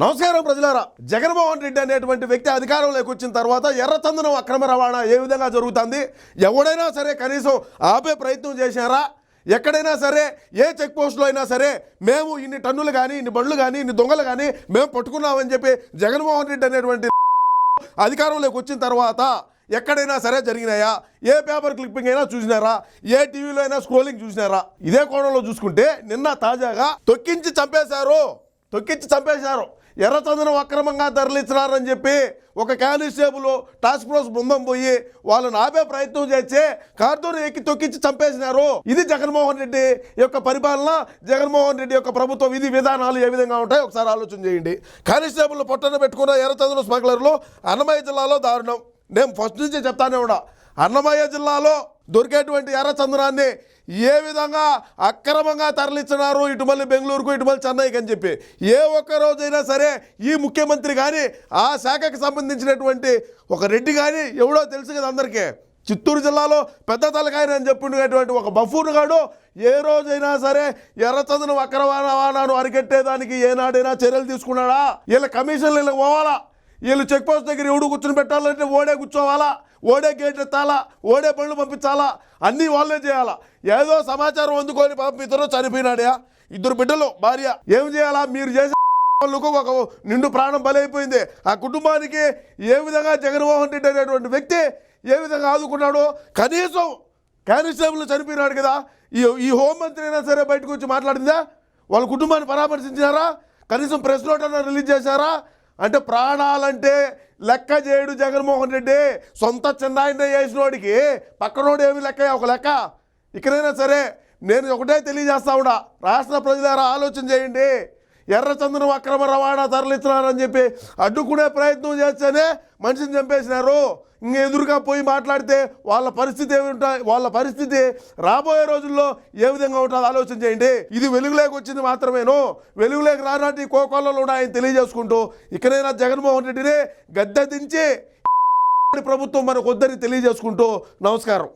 నమస్కారం ప్రజలారా. జగన్మోహన్ రెడ్డి అనేటువంటి వ్యక్తి అధికారంలోకి వచ్చిన తర్వాత ఎర్రచందనం అక్రమ రవాణా ఏ విధంగా జరుగుతుంది? ఎవడైనా సరే కనీసం ఆపే ప్రయత్నం చేశారా? ఎక్కడైనా సరే ఏ చెక్ పోస్ట్లో అయినా సరే మేము ఇన్ని టన్నులు కానీ ఇన్ని బండ్లు కానీ ఇన్ని దొంగలు కానీ మేము పట్టుకున్నామని చెప్పి జగన్మోహన్ రెడ్డి అనేటువంటి అధికారంలోకి వచ్చిన తర్వాత ఎక్కడైనా సరే జరిగినాయా? ఏ పేపర్ క్లిప్పింగ్ అయినా చూసినారా? ఏ టీవీలో అయినా స్క్రోలింగ్ చూసినారా? ఇదే కోణంలో చూసుకుంటే నిన్న తాజాగా తొక్కించి చంపేశారు. తొక్కించి చంపేశారు. ఎర్రచందనం అక్రమంగా తరలించినారని చెప్పి ఒక కానిస్టేబుల్ టాస్క్ ఫోర్స్ బృందం పోయి వాళ్ళని ఆపే ప్రయత్నం చేస్తే కార్తూరు ఎక్కి తొక్కించి చంపేసినారు. ఇది జగన్మోహన్ రెడ్డి యొక్క పరిపాలన జగన్మోహన్ రెడ్డి యొక్క ప్రభుత్వ విధి విధానాలు ఏ విధంగా ఉంటాయి ఒకసారి ఆలోచన చేయండి. కానిస్టేబుల్ పొట్టన పెట్టుకున్న ఎర్రచందనం స్మగ్లర్లు అన్నమయ్య జిల్లాలో దారుణం. నేను ఫస్ట్ నుంచి చెప్తానే ఉన్నా. అన్నమయ్య జిల్లాలో దొరికేటువంటి ఎర్రచందనాన్ని ఏ విధంగా అక్రమంగా తరలిస్తున్నారు? ఇటుమల్లి బెంగళూరుకు ఇటుమల్లి చెన్నైకి అని చెప్పి. ఏ ఒక్క రోజైనా సరే ఈ ముఖ్యమంత్రి కానీ ఆ శాఖకు సంబంధించినటువంటి ఒక రెడ్డి కానీ ఎవడో తెలుసు కదా అందరికీ. చిత్తూరు జిల్లాలో పెద్ద తలకాయని అని చెప్పినటువంటి ఒక బఫూన్ గాడు ఏ రోజైనా సరే ఎర్రచందనం అక్రమ రవాణాను అరికట్టేదానికి ఏనాడైనా చర్యలు తీసుకున్నాడా? వీళ్ళ కమిషన్లు వీళ్ళకి పోవాలా? వీళ్ళు చెక్ పోస్ట్ దగ్గర ఎవడు కూర్చొని పెట్టాలంటే ఓడే కూర్చోవాలా? ఓడే గేట్ ఎత్తాలా? ఓడే పనులు పంపించాలా? అన్నీ వాళ్ళే చేయాలా? ఏదో సమాచారం అందుకొని పాపం ఇద్దరు చనిపోయినాడా. ఇద్దరు బిడ్డలు భార్య. ఏం చేయాలా? మీరు చేసే వాళ్ళకు ఒక నిండు ప్రాణం బలైపోయింది. ఆ కుటుంబానికి ఏ విధంగా జగన్మోహన్ రెడ్డి అనేటువంటి వ్యక్తి ఏ విధంగా ఆదుకున్నాడో కనీసం కానిస్టేబుల్ చనిపోయినాడు కదా. ఈ ఈ హోంమంత్రి అయినా సరే బయటకు వచ్చి మాట్లాడిందా? వాళ్ళ కుటుంబాన్ని పరామర్శించారా కనీసం ప్రెస్ నోట్ అన్న రిలీజ్ చేశారా? అంటే ప్రాణాలంటే లెక్క చేయడు జగన్మోహన్ రెడ్డి. సొంత చిన్నాయన చేసినోడికి పక్కనోడు ఏమి లెక్క ఒక లెక్క? ఇక్కడైనా సరే నేను ఒకటే తెలియజేస్తా ఉన్నా. రాష్ట్ర ప్రజలారా ఆలోచన చేయండి. ఎర్రచందనం అక్రమ రవాణా తరలిస్తున్నారని చెప్పి అడ్డుకునే ప్రయత్నం చేస్తేనే మనిషిని చంపేసినారు. ఇంక ఎదురుగా పోయి మాట్లాడితే వాళ్ళ పరిస్థితి ఏమి ఉంటాయి వాళ్ళ పరిస్థితి రాబోయే రోజుల్లో ఏ విధంగా ఉంటుందో ఆలోచన చేయండి. ఇది వెలుగులోకి వచ్చింది మాత్రమేను. వెలుగులోకి రానాటి కోకోలలో ఉన్నాయని తెలియజేసుకుంటూ ఇకనైనా జగన్మోహన్ రెడ్డిని గద్దె దించి ప్రభుత్వం మనకు వద్దని తెలియజేసుకుంటూ నమస్కారం.